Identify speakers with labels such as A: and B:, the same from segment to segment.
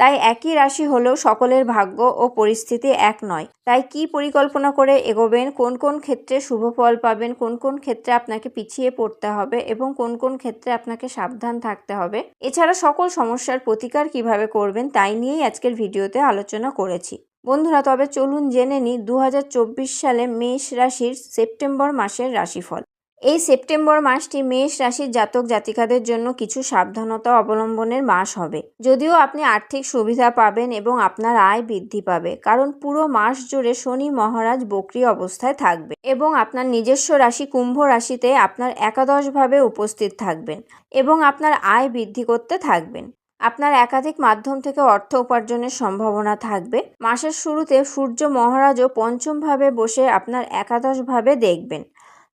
A: তাই একই রাশি হলেও সকলের ভাগ্য ও পরিস্থিতি এক নয়। তাই কি পরিকল্পনা করে এগোবেন? কোন কোন ক্ষেত্রে শুভ ফল পাবেন? কোন কোন ক্ষেত্রে আপনাকে পিছিয়ে পড়তে হবে? এবং কোন কোন ক্ষেত্রে আপনাকে সাবধান থাকতে হবে? এছাড়া সকল সমস্যার প্রতিকার কীভাবে করবেন তাই নিয়েই আজকের ভিডিওতে আলোচনা করেছি। বন্ধুরা, তবে চলুন জেনে নিই দু হাজার চব্বিশ সালে মেষ রাশির সেপ্টেম্বর মাসের রাশিফল। এই সেপ্টেম্বর মাসটি মেষ রাশির জাতক জাতিকাদের জন্য কিছু সাবধানতা অবলম্বনের মাস হবে। যদিও আপনি আর্থিক সুবিধা পাবেন এবং আপনার আয় বৃদ্ধি পাবে, কারণ পুরো মাস জুড়ে শনি মহারাজ বক্রি অবস্থায় থাকবে এবং আপনার নিজস্ব রাশি কুম্ভ রাশিতে আপনার একাদশভাবে উপস্থিত থাকবেন এবং আপনার আয় বৃদ্ধি করতে থাকবেন। আপনার একাধিক মাধ্যম থেকে অর্থ উপার্জনের সম্ভাবনা থাকবে। মাসের শুরুতে সূর্য মহারাজও পঞ্চমভাবে বসে আপনার একাদশভাবে দেখবেন।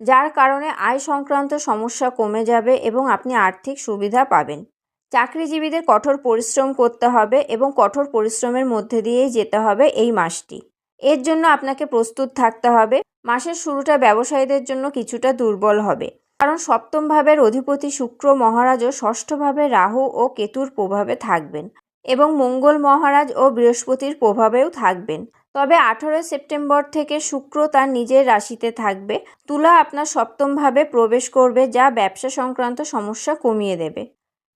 A: যার কারণে আয় সংক্রান্ত সমস্যা কমে যাবে এবং আপনি আর্থিক সুবিধা পাবেন। চাকরিজীবীদের কঠোর পরিশ্রম করতে হবে এবং কঠোর পরিশ্রমের মধ্যে দিয়েই যেতে হবে এই মাসটি। এর জন্য আপনাকে প্রস্তুত থাকতে হবে। মাসের শুরুটা ব্যবসায়ীদের জন্য কিছুটা দুর্বল হবে। কারণ সপ্তম ভাবের অধিপতি শুক্র মহারাজ মহারাজও ষষ্ঠভাবে রাহু ও কেতুর প্রভাবে থাকবেন এবং মঙ্গল মহারাজ ও বৃহস্পতির প্রভাবেও থাকবেন। তবে আঠেরোই সেপ্টেম্বর থেকে শুক্র তার নিজের রাশিতে থাকবে। তুলা আপনার সপ্তমভাবে প্রবেশ করবে, যা ব্যবসা সংক্রান্ত সমস্যা কমিয়ে দেবে।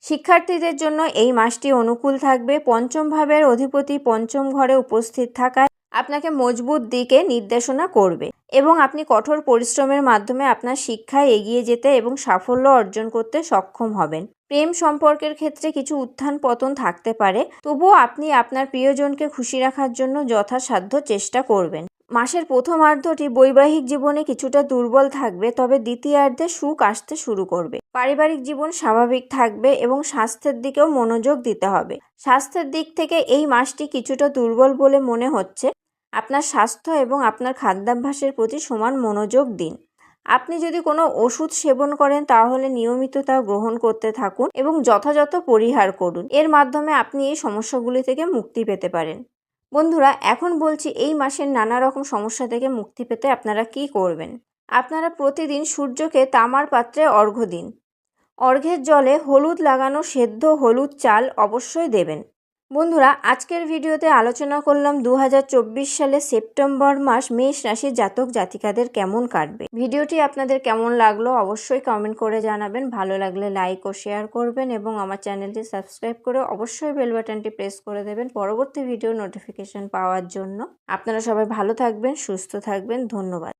A: শিক্ষার্থীদের জন্য এই মাসটি অনুকূল থাকবে। পঞ্চম ভাবের অধিপতি পঞ্চম ঘরে উপস্থিত থাকায় আপনাকে মজবুত দিকে নির্দেশনা করবে এবং আপনি কঠোর পরিশ্রমের মাধ্যমে আপনার শিক্ষায় এগিয়ে যেতে এবং সাফল্য অর্জন করতে সক্ষম হবেন। প্রেম সম্পর্কের ক্ষেত্রে কিছু উত্থান পতন থাকতে পারে, তবুও আপনি আপনার প্রিয়জনকে খুশি রাখার জন্য যথাসাধ্য চেষ্টা করবেন। মাসের প্রথমার্ধটি বৈবাহিক জীবনে কিছুটা দুর্বল থাকবে, তবে দ্বিতীয়ার্ধে সুখ আসতে শুরু করবে। পারিবারিক জীবন স্বাভাবিক থাকবে এবং স্বাস্থ্যের দিকেও মনোযোগ দিতে হবে। স্বাস্থ্যের দিক থেকে এই মাসটি কিছুটা দুর্বল বলে মনে হচ্ছে আপনার স্বাস্থ্য এবং আপনার খাদ্যাভ্যাসের প্রতি সমান মনোযোগ দিন। আপনি যদি কোনো ওষুধ সেবন করেন, তাহলে নিয়মিত তা গ্রহণ করতে থাকুন এবং যথাযথ পরিহার করুন। এর মাধ্যমে আপনি এই সমস্যাগুলি থেকে মুক্তি পেতে পারেন। বন্ধুরা, এখন বলছি এই মাসের নানা রকম সমস্যা থেকে মুক্তি পেতে আপনারা কি করবেন? আপনারা প্রতিদিন সূর্যকে তামার পাত্রে অর্ঘ্য দিন। অর্ঘ্যের জলে হলুদ লাগানো সেদ্ধ হলুদ চাল অবশ্যই দেবেন। বন্ধুরা, আজকের ভিডিওতে আলোচনা করলাম দু হাজার চব্বিশ সালে সেপ্টেম্বর মাস মেষ রাশির জাতক জাতিকাদের কেমন কাটবে। ভিডিওটি আপনাদের কেমন লাগল অবশ্যই কমেন্ট করে জানাবেন। ভালো লাগলে লাইক ও শেয়ার করবেন এবং আমার চ্যানেলটি সাবস্ক্রাইব করে অবশ্যই বেল বাটনটি প্রেস করে দেবেন পরবর্তী ভিডিও নোটিফিকেশন পাওয়ার জন্য। আপনারা সবাই ভালো থাকবেন, সুস্থ থাকবেন। ধন্যবাদ।